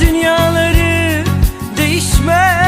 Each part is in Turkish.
dünyaları değişmem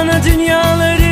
o ana dünyaları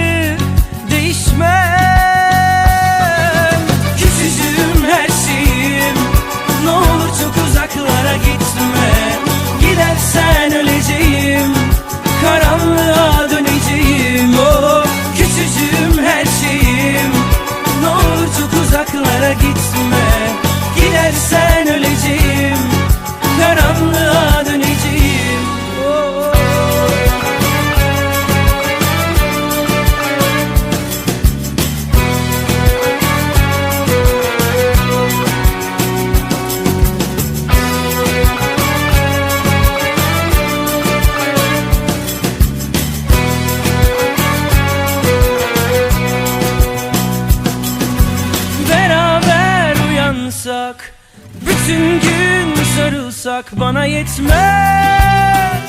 uyansak Bütün gün sarılsak bana yetmez.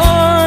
O